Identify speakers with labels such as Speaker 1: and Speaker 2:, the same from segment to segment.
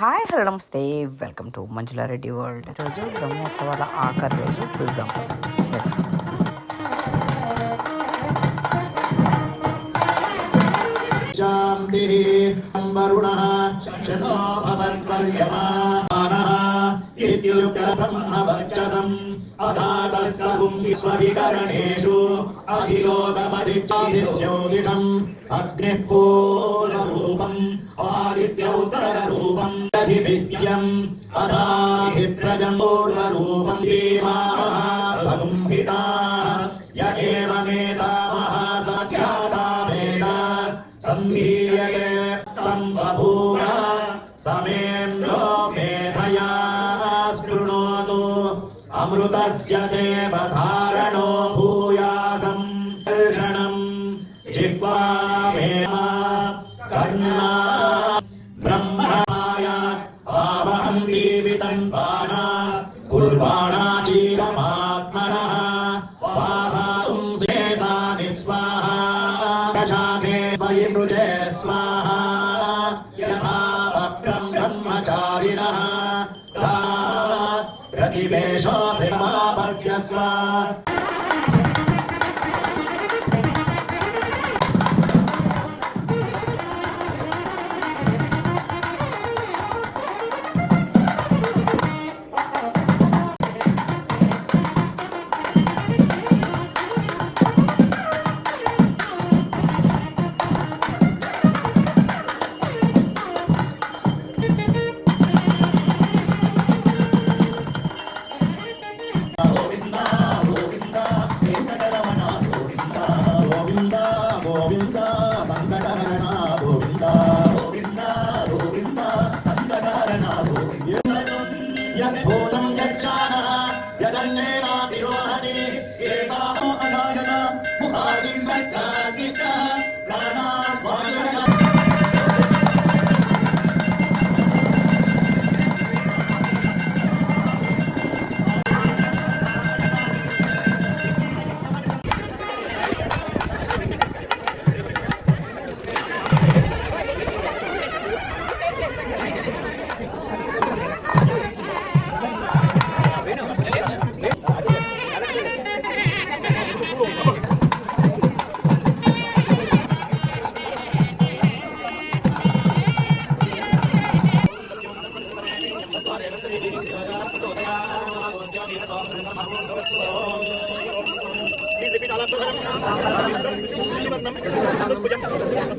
Speaker 1: Hi hello నమస్తే welcome to Manjula Reddy world రోజు బ్రహ్మోత్సవాల ఆఖరి రోజు చూద్దాం లెట్స్
Speaker 2: శాంతి వరుణ ఆదిత్యౌత్తరూపం దధివిద్యం అదాభిప్రజంబోర్వరూపం దీమామహాసగుంభిత యమేతామహాసఖ్యాతావేద సంధీయే సంబూర సమేంద్రో మేధయా శృణోతు అమృతస్య దేవధారణో मयि मृजे स्वाहा यथा वक्रम् ब्रह्मचारिणः प्रतिवेशोऽभिमापद्य स्वा
Speaker 3: lắm. Tức của giống.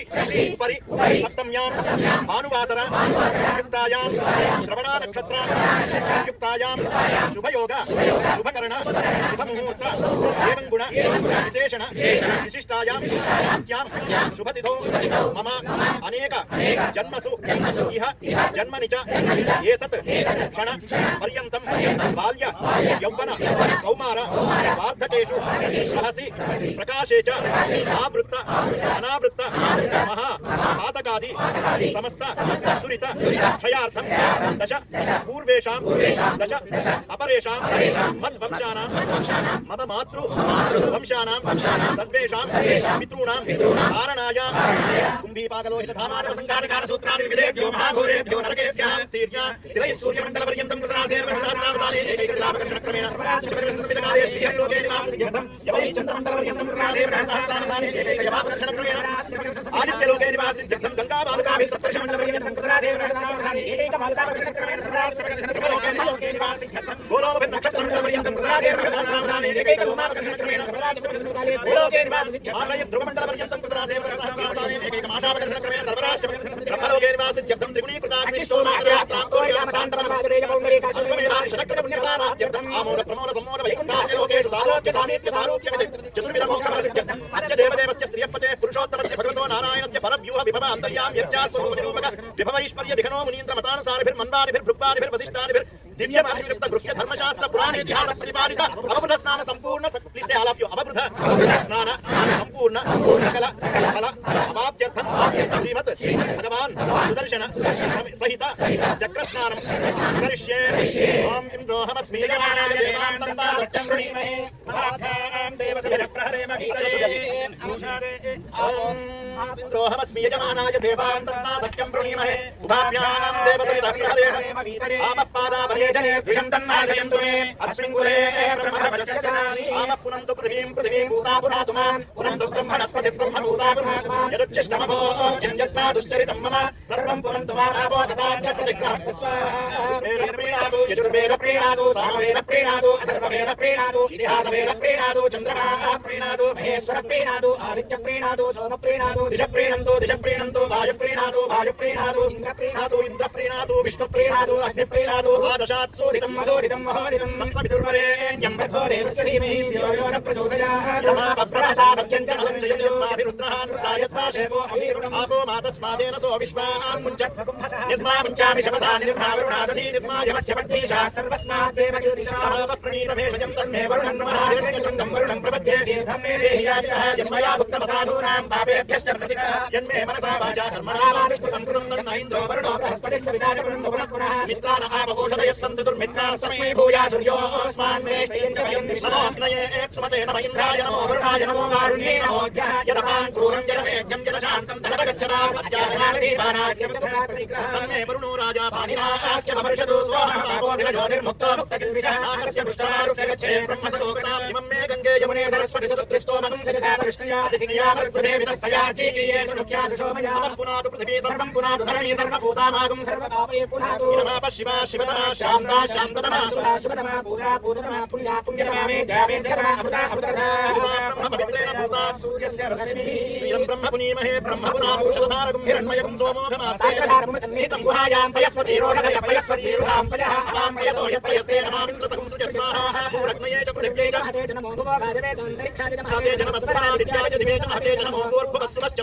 Speaker 3: उपरी उपरि सप्तम्यां भानुवासरां युक्तायां श्रवणानक्षत्रां युक्तायां शुभयोग शुभकर्ण शुभमुहूर्त एवं गुण विशेषण विशिष्टायां अस्यां शुभतिथौ मम अनेक जन्मसु इह जन्मनि च एतत् क्षण पर्यन्तं बाल्य यौवन कौमार वार्धकेषु रहसि प्रकाशे च आवृत्त अनावृत्त పాతకాది సమస్త దురిత క్షయార్థం దశ పూర్వేషాం దశ అపరేషాం మద్వంశానాం మమ మాతృ వంశానాం సర్వేషాం పితॄణాం కారణాయ కుంభీపాకలోహిత ధామానవ సంఘాటకార సూత్రాది విదేభ్యో మహాఘోరేభ్యో నరకేభ్యాం తీర్యాం తిలై సూర్యమండల పర్యంతం కృతరాసేవ సహస్రావసాలే ఏకైకలాపకర్షణ క్రమేణ ప్రకాశితమిదకాలే శ్రీహరిలోకే నివాసితం యవై చంద్రమండల పర్యంతం కృతరాసేవ సహస్రావసాలే ఏకైకయవాపకర్షణ క్రమేణ
Speaker 4: आदित्यलोके
Speaker 3: निवासि जगदं गंगा बालका भी सप्तर्षमण्डपर्यन्तं
Speaker 4: कृतराजेवरसनावसानि एकैकमालकापक्षक्रमेण सर्वदासवकर्षणसर्वलोके निवासि जगदं
Speaker 3: गोलोपि नक्षत्रमण्डपर्यन्तं कृतराजेवरसनावसानि एकैकभूमाकर्षणक्रमेण
Speaker 4: सर्वदासवकर्षणकाले गोलोके निवासि आशय
Speaker 3: ध्रुवमण्डलपर्यन्तं कृतराजेवरसनावसानि एकैकमाशापकर्षणक्रमेण सर्वदासवकर्षणं ब्रह्मलोके निवासि जगदं त्रिगुणीकृताग्निष्टो चतुर्विधमोक्षमस्य अस्य देवदेवस्य श्रियपते पुरुषोत्तमस्य भगवतो नारायण नारायणस्य परव्यूह विभव अन्तर्याम यच्चा स्वरूपनिरूपक विभवैश्वर्य विघनो मुनीन्द्रमतानुसारिभिर्मन्दारिभिर्भृग्वादिभिर् दिव्यमार्गयुक्त गृह्य धर्मशास्त्र पुराण इतिहास प्रतिपादित अवबुध स्नान संपूर्ण प्लीज से आलाफ यू अवबुध स्नान संपूर्ण सकल फल अवाप्त्यर्थम श्रीमत् भगवान सुदर्शन सहित चक्र स्नानम करिष्ये ओम किम दोहमस्मि यजमानाय देवां तन्ता सत्यं
Speaker 4: वृणीमहे महाभागां देवसभिः प्रहरेम गीतये ओम
Speaker 3: पुरोहमस्मि यजमानाय देवान् तन्ना सख्यं प्रणीमहे उभाभ्यानां देवसविरग्रहरेण आपपादाभये जने द्विषं तन्नाशयन्तु मे अस्मिन् कुले ब्रह्मवचस्यानि आप पुनन्तु पृथिवीं पृथिवी भूता पुनातु मां पुनन्तु ब्रह्मणस्पति ब्रह्मभूता पुनातु मां यदुच्छिष्टमभो जञ्जत्मा दुश्चरितं मम सर्वं पुनन्तु
Speaker 4: मामापो सदां च प्रतिग्रहं प्रीणातु यजुर्वेद प्रीणातु सामवेद प्रीणातु अथर्ववेद प्रीणातु इतिहासवेद प्रीणातु चन्द्रमा प्रीणातु महेश्वर प्रीणातु आदित्य प्रीणातु सोम प्रीणातु దిశ ప్రీణంతో దిశ ప్రీణంతో వాయు ప్రీణాదు వాయు ప్రీణాదు ఇంద్ర ప్రీణాదు
Speaker 3: ఇంద్ర ప్రీణాదు విష్ణు ప్రీణాదు
Speaker 4: అగ్ని ప్రీణాదు
Speaker 3: ద్వాదశాత్సోదితం
Speaker 4: మహోదితం మహోదితం
Speaker 3: మంసవిదుర్వరేణ్యం
Speaker 4: భర్గోరేవశ్రీమై యోయోన ప్రచోదయాభిరుద్రాన్ృతాయత్వాశేమోభిరుణమాపో
Speaker 3: మాతస్మాదేన సో విశ్వాన్
Speaker 4: నిర్మా ముంచామి శపథా నిర్మావరుణాదీ నిర్మాయమస్య పట్టీషా సర్వస్మాద్దేవ
Speaker 3: ప్రణీతమేషజం తన్మే వరుణం నమః వరుణం ప్రపద్యే
Speaker 4: దీర్ఘం మే దేహియాశినః జన్మయా ఉత్తమ సాధూనాం పాపేభ్యశ్చ जन्मे
Speaker 3: मनसा वाचा कर्मणा वानुष्कृतं कृतं तन्नैन्द्रो वरुणो
Speaker 4: बृहस्पतिः सविताय वरुणो पुनः पुनः
Speaker 3: मित्रान् आपघोषदयः सन्तु दुर्मित्रान् सस्मै
Speaker 4: भूया सूर्योऽस्मान् वेष्टयन् च वयं नमो
Speaker 3: अग्नये एप्सुमते नम इन्द्राय नमो वरुणाय नमो वारुण्ये नमोऽग्यः
Speaker 4: यदपान् क्रूरं
Speaker 3: जलमेघ्यं जलशान्तं तनपगच्छता प्रत्याशनादीपानाख्यमे वरुणो राजा पाणिनास्य वर्षतु स्वाहा पापोधिरजो निर्मुक्तो मुक्तकिल्विषास्य पृष्ठारुक्षगच्छे ब्रह्मसलोकतामिमं मे गङ्गे यमुने सरस्वति सुतुत्रिष्टो मनुं
Speaker 4: सजता कृष्णया सिंहया मरुकृते वितस्तया जीवि पुनातु
Speaker 3: पृथिवी सर्वं पुनातु धरणी सर्वभूतामागं
Speaker 4: सर्वपापये पुनातु
Speaker 3: नमः शिवा शिवतमा शान्ता शान्ततमा सुरा
Speaker 4: शिवतमा पूरा पूर्णतमा पुण्या पुण्यतमा मे गामे जगमा अमृता अमृतसा पवित्रेण भूता सूर्यस्य रश्मिः इदं
Speaker 3: ब्रह्म पुनीमहे ब्रह्म पुनाभूषणधारकं हिरण्मयं सोमोघमास्तेतं
Speaker 4: गुहायां पयस्वती रोषधय पयस्वती रुहां पयः अमां पयसो यत्पयस्ते
Speaker 3: नमामिन्द्रसकुं सुजस्वाहा भूरग्नये च पृथिव्यै च
Speaker 4: हते च नमो भुवभाजवे च अन्तरिक्षाय च हते च नमस्वरादित्याय च दिवे च हते च नमो
Speaker 3: पूर्भवस्वश्च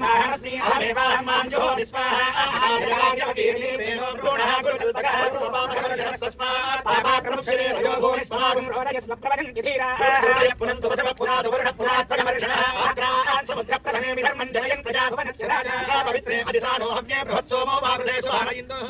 Speaker 4: ब्रह्माणस्मि अहमेवाहमाञ्जो विस्वाहाग्यवकीर्णेनो भ्रूणः गुरुदल्पकः गुरुपापकर्षणस्तस्मात्
Speaker 3: पापाक्रमशरीरयो भूरिस्मागुं
Speaker 4: रोदयस्म प्रवदन्ति धीराः पुनन्तु
Speaker 3: वसव पुनादु वर्णः पुनात्मकवर्षणः
Speaker 4: मुद्रप्रथमेऽपि धर्मम् जनयन् प्रजाभुवनस्य राजाः
Speaker 3: पवित्रे अधिसानो हव्ये बृहत्सोमो वावृदेषु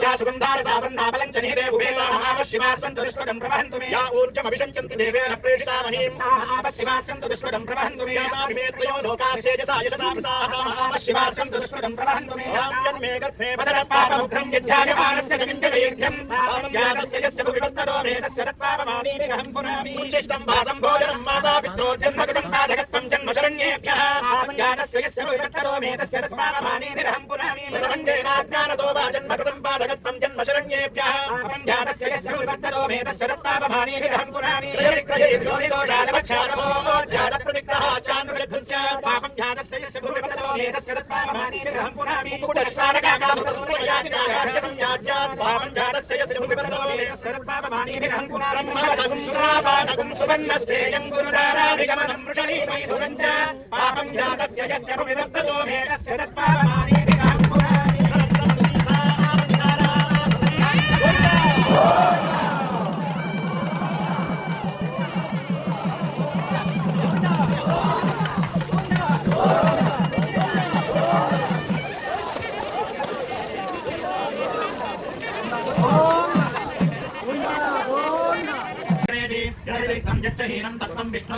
Speaker 3: या
Speaker 4: सुगन्धारसावन्नाबलम् च निहिते भुवेला महापशिवाः सन्तु दुष्कृतम् प्रवहन्तु मे या
Speaker 3: ऊर्जमभिषञ्चन्ति देवेन प्रेषिता महीम्
Speaker 4: महापशिवाः सन्तु दुष्कृतम् प्रवहन्तु मे यामे
Speaker 3: त्रयो लोकाश्चेजसा यशसा कृताः महापशिवाः
Speaker 4: सन्तु दुष्कृतम् प्रवहन्तु मे याम्यन्मे
Speaker 3: गर्भे वसर पापमुग्रम् यध्यायमानस्य जगिञ्जलयज्ञम्
Speaker 4: ज्ञानस्य यस्य भुविवर्तनो मे तस्य तत्त्वापमानीमिरहम् पुरामि उच्चिष्टम् वासम् भोजनम् माता पित्रोर्जन्मकृतम् वा जगत्त्वम् जन्म शरण्येभ्यः ज्ञानस्य
Speaker 3: आत्मशरण्येभ्यः
Speaker 4: अपञ्जातस्य यस्य विपत्ततो भेदस्य तत्पापभानीभिरहं पुराणि त्रयविक्रयैर्ज्योतिदोषालवक्षालभोजातप्रतिग्रः
Speaker 3: चान्द्रलघुस्य
Speaker 4: पापं जातस्य यस्य भूमिपततो भेदस्य तत्पापभानीभिरहं पुराणि कुटस्थानकाकासुरसुरयाज्यात् पापं जातस्य यस्य भूमिपततो भेदस्य तत्पापभानीभिरहं पुराणि ब्रह्मवदगुं सुरापानगुं सुवर्णस्तेयं गुरुदाराभिगमनं वृषणीमैथुनं च पापं जातस्य यस्य भूमिपततो भेदस्य तत्पापभानीभिरहं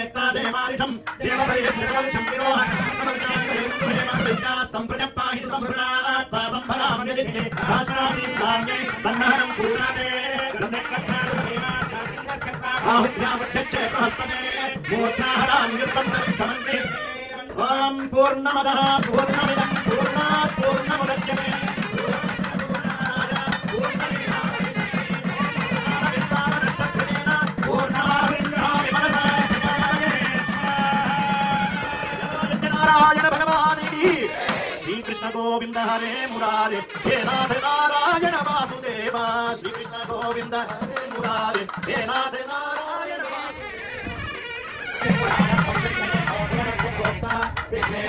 Speaker 3: ేత్తాదేవారిషం దేవపరే సర్వల్షం విరోహ సంప్రజపాహి సంభృణారా త్వా సంభరామనిత్యే రాష్ట్రాసి నాణ్యే సన్నహరం కూర్ణాదే ఆహుత్యాముధ్యచ్చే బృహస్పతే మూర్ధాహరాం యుద్ధం ఓం పూర్ణమదః పూర్ణమిదం పూర్ణాత్ పూర్ణముదచ్యతే గోవింద హరే మురారే హే నాథ నారాయణ వాసుదేవ శ్రీకృష్ణ గోవింద హరే మురారే హే నాథ నారాయణ
Speaker 4: విష్ణే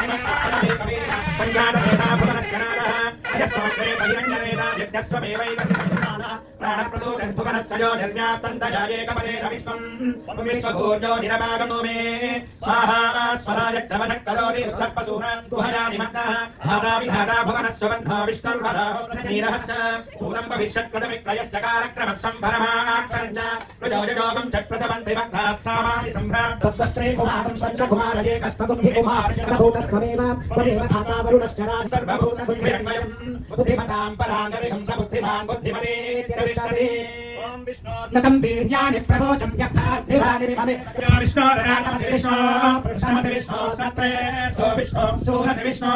Speaker 4: పంచాన భువనశ్య నారः राजस्वमग्रे सहिरण्यवेदा यज्ञस्वमेवैव प्राणप्रसूदद्भुवनः सयो निर्व्याप्तन्तजायेकपदे रविस्वम् विश्वभूर्यो निरमागतो मे स्वाहा स्वराजद्धवनः करोति रुद्रप्रसूरा गुहया निमग्नः धाराविधारा भुवनस्व बन्धो विष्णुर्वराहस्य भूतं भविष्यत्कृतविक्रयस्य कालक्रमस्वं परमाक्षरञ्च प्रजोजयोगं च प्रसवन्ति वक्रात् सामानि सम्भ्राट्
Speaker 5: तद्वस्त्रे कुमारं स्वञ्च कुमारये कष्टतुं हि कुमारः भूतस्वमेव त्वमेव धाता वरुणश्च
Speaker 4: सर्वभूतकुम्भिरङ्गयम् बुद्धिमतां पराङ्गरिकं स बुद्धिमान् बुद्धिमतेरिष्यति
Speaker 3: ॐ विष्णोन्नतं
Speaker 5: वीर्याणि प्रवोचं यथाधिवानिममे
Speaker 4: विष्णो नमसि विष्णो पुरुषमसि विष्णो सत्रे सो विष्णो सूरसि विष्णो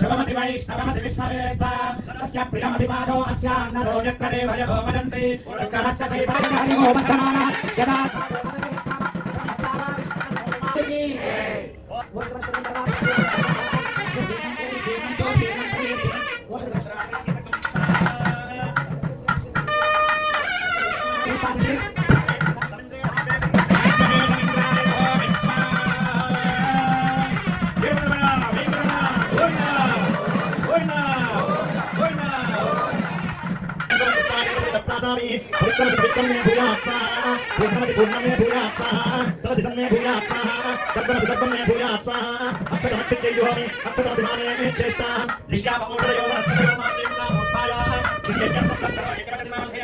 Speaker 4: ध्रुवमसि वैष्णवमसि विष्णवे तस्य प्रियमभिवादो अस्यान्नरो यत्र देवयो वदन्ति क्रमस्य सैवायो वर्धमानः
Speaker 5: यदा Thank you.
Speaker 3: तासामी भुक्कम से भुक्कम में भूया स्वाहा भूकम से भूकम में भूया स्वाहा सरस सम में भूया स्वाहा सर्वम से सर्वम में भूया स्वाहा अक्षतम अक्षते योनि अक्षतम से माने में चेष्टा दिशा बहुडयो वस्तु माचिन्ना मुक्ताया दिशा संकल्प एकत्र में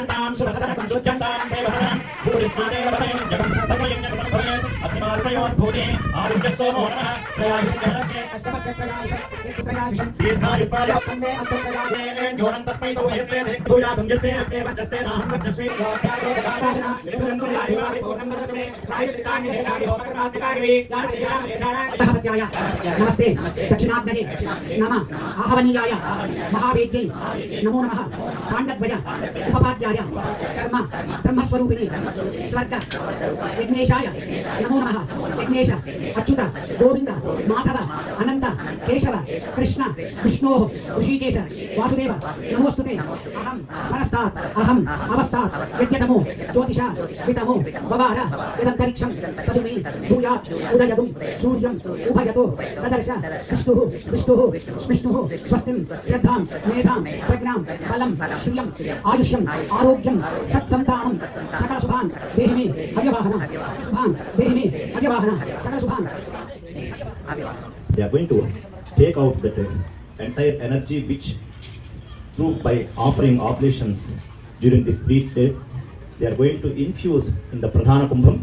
Speaker 4: नमस्ते
Speaker 5: दक्षिणाग्नि नम आहवनीयाय महावेद्यै नमो नमः పాండద్వయ ఉపాధ్యాయ కర్మ బ్రహ్మస్వరూపిణి శ్రద్ధ విఘ్నేశాయ నమో నమ విఘ్నేశ అచ్యుత గోవింద మాధవ అనంత కేశవ కృష్ణ విష్ణో ఋషికేశ వాసుదేవ నమోస్తుతే అహం పరస్తాత్ అహం అవస్థాత్ యజ్ఞతమో జ్యోతిష వితమో వవార ఇదంతరిక్షం తదు మే భూయాత్ ఉదయదుం సూర్యం ఉభయతో తదర్శ విష్ణు విష్ణు విష్ణు స్వస్తిం శ్రద్ధాం మేధాం ప్రజ్ఞాం బలం श्रियम आयुष्यम आरोग्यम सत्संतानम सका सुभान देहि में हव्यवाहना सका सुभान देहि में हव्यवाहना सका सुभान
Speaker 3: they are going to take out that entire energy which through by offering oblations during these three days they are going to infuse in the pradhana kumbham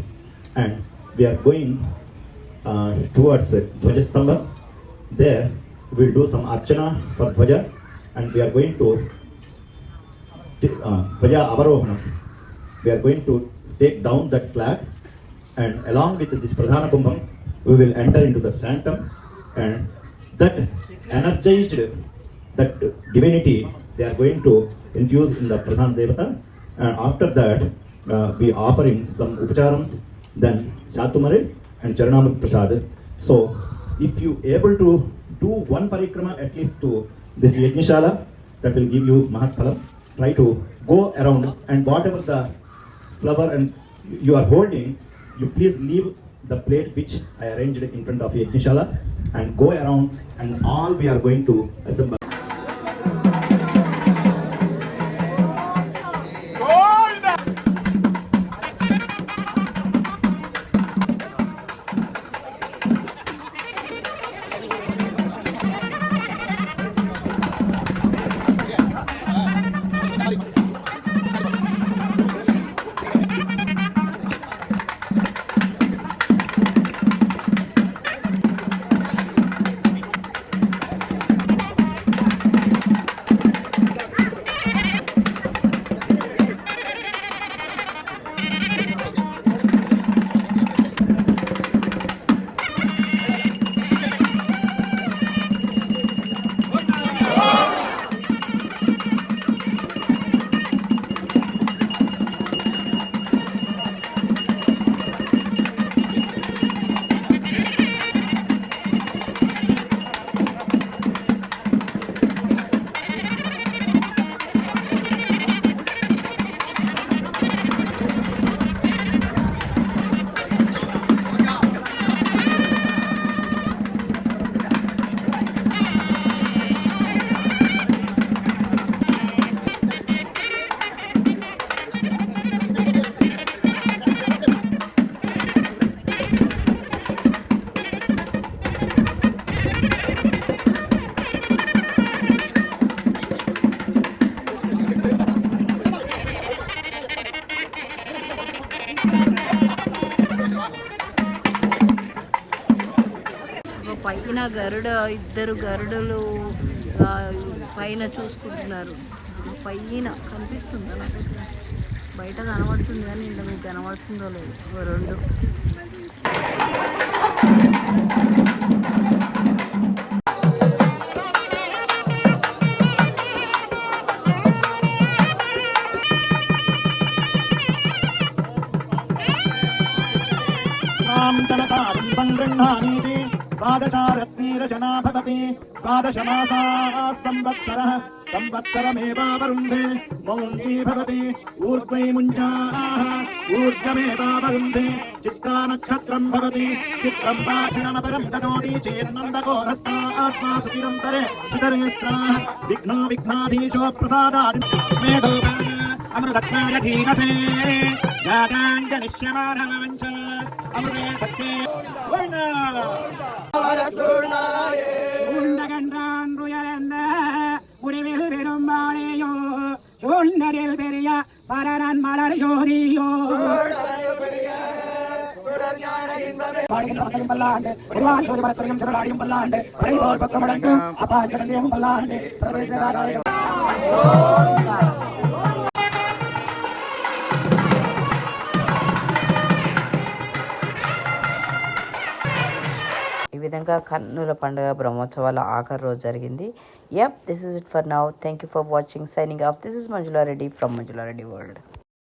Speaker 3: and we are going uh, towards uh, Dvajastamba. There we will do some archana for Dvaja and we are going to Uh, Vaya Avarohanam, we are going to take down that flag and along with this Pradhana Kumbham, we will enter into the sanctum and that energized, that divinity, they are going to infuse in the Pradhan Devata and after that, uh, we offering some upacharams, then Shatumare and Charanamrita Prasad. So, if you able to do one parikrama at least to this Yajnishala, that will give you Mahatphalam try to go around and whatever the flower and you are holding, you please leave the plate which I arranged in front of you, inshallah, and go around and all we are going to assemble.
Speaker 6: పైన గరుడ ఇద్దరు గరుడలు పైన చూసుకుంటున్నారు పైన కనిపిస్తుంది బయట కనబడుతుంది కానీ ఇంత మీకు కనబడుతుందో లేదు రెండు
Speaker 3: సంగృహాన్ని bagachar rakhi रचना भवति द्वादशमासाः संवत्सरः संवत्सरमेवावरुन्धे मौञ्ची भवति ऊर्ध्वै मुञ्जाः ऊर्ध्वमेवावरुन्धे चित्तानक्षत्रम् भवति चित्तम् वाचिणमपरम् ददोति चेन्नन्दकोधस्था आत्मा सुतिरन्तरे सुतरे स्त्राः विघ्नो विघ्नाधीशो प्रसादादि
Speaker 4: मेधो अमृतत्वायधीनसे जाताञ्जनिष्यमानाञ्च अमृते सत्ये वर्णा
Speaker 5: சூழ்ந்தகன்றான் உயர்ந்த முடிவில் பெரும்பாலேயோ சூழ்ந்தரில் பெரிய பரரன் மலர் ஜோதியோ பாடுகின்ற பல்லாண்டு உருவான் சோதி பரத்துறையும் திருநாடியும் பல்லாண்டு பக்கம் அடங்கும் அப்பா சந்தியும் பல்லாண்டு சர்வதேச
Speaker 1: అదేవిధంగా కన్నుల పండుగ బ్రహ్మోత్సవాల ఆఖరి రోజు జరిగింది yeah this is it for now thank you for watching signing off this is Manjula Reddy from Manjula Reddy world